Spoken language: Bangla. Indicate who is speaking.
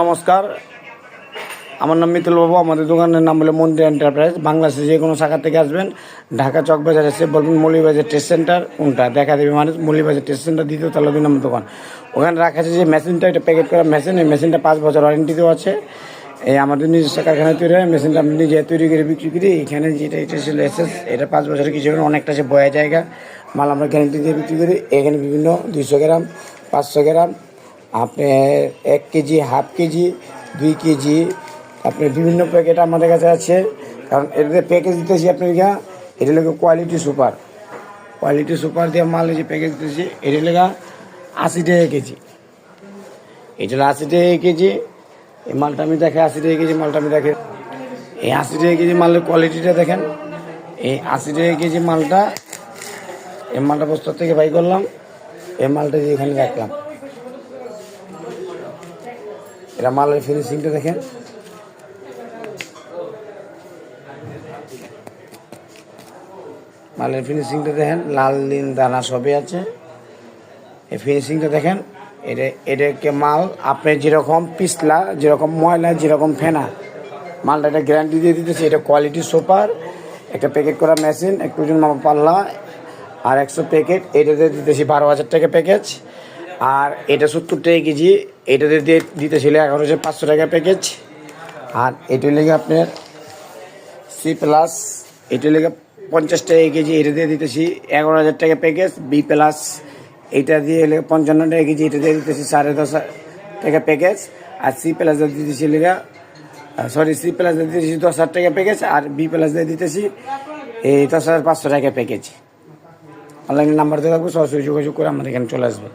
Speaker 1: নমস্কার। আমার নাম মিতুল বাবু, আমাদের দোকানের নাম হলো মন্দির এন্টারপ্রাইজ। বাংলাদেশে যে কোনো শাখা থেকে আসবেন, ঢাকা চকবাজার এসে বলবেন মৌলিবাজার টেস্ট সেন্টার কোনটা দেখা দেবে মানুষ মৌলিবাজার টেস্ট সেন্টার দ্বিতীয় তলা দুই নম্বর দোকান। ওখানে রাখা আছে যে মেশিনটা, এটা প্যাকেট করা মেশিন এই মেশিনটা পাঁচ বছর ওয়ারেন্টিতেও আছে। এই আমাদের নিজস্ব কারখানায় তৈরি হয় মেশিনটা আমি নিজে তৈরি করে বিক্রি করি। এখানে যেটা, এটা ছিল এসএস এটা পাঁচ বছরের কিছু অনেকটা সে বয়া জায়গা। মাল আমরা গ্যারেন্টি দিয়ে বিক্রি করি। এখানে বিভিন্ন দুইশো গ্রাম, পাঁচশো গ্রাম আপনি এক কেজি, হাফ কেজি, দুই কেজি, আপনি বিভিন্ন প্যাকেট আমাদের কাছে আছে। কারণ এটাতে প্যাকেজ দিতেছি আপনি এটা এটা লেগে কোয়ালিটি সুপার কোয়ালিটি সুপার দিয়ে মাল যে প্যাকেজ দিতেছি, এটা লেগা আশি টাকা কেজি। এটা আশি টাকা কেজি, এই মালটা আমি দেখে আশি টাকা কেজি, মালটা আমি দেখে এই আশি টাকা কেজি মালের কোয়ালিটিটা দেখেন। এই আশি টাকা কেজি মালটা, এই মালটা বস্তার থেকে বাই করলাম, এই মালটা এখানে রাখলাম। এটা মালের ফিনিশিংটা দেখেন। মালের ফিনিশিংটা দেখেন, লাল, নীল দানা সবই আছে। এই ফিনিশিংটা দেখেন, এটা এটাকে মাল, আপনি যেরকম পিছলা, যেরকম ময়লা, যেরকম ফেনা, মালটা এটা গ্যারান্টি দিয়ে দিতেছে, এটা কোয়ালিটি সুপার একটা প্যাকেট করা মেশিন একটু মাপা পাল্লা, আর একশো প্যাকেট এটাতে দিতেছি বারো হাজার টাকা প্যাকেজ আর এটা সত্তর টাকা কেজি এটাতে দিয়ে দিতেছিল এগারো হাজার পাঁচশো টাকা প্যাকেজ আর এটা লেগে আপনার সি প্লাস এটা লেগে পঞ্চাশ টাকা কেজি, এটা দিয়ে দিতেছি এগারো হাজার টাকা প্যাকেজ বি প্লাস এটা দিয়ে লেগে পঞ্চান্ন টাকা কেজি, এটা দিয়ে দিতেছি সাড়ে দশ টাকা প্যাকেজ আর সি প্লাস দিতেছি লেগে সরি সি প্লাস দিতেছি দশ হাজার টাকা প্যাকেজ আর বি প্লাস দিয়ে দিতেছি এই দশ হাজার পাঁচশো টাকা প্যাকেজ অনলাইন নাম্বার থাকব, সরাসরি যোগাযোগ করে আমাদের এখানে চলে আসবে।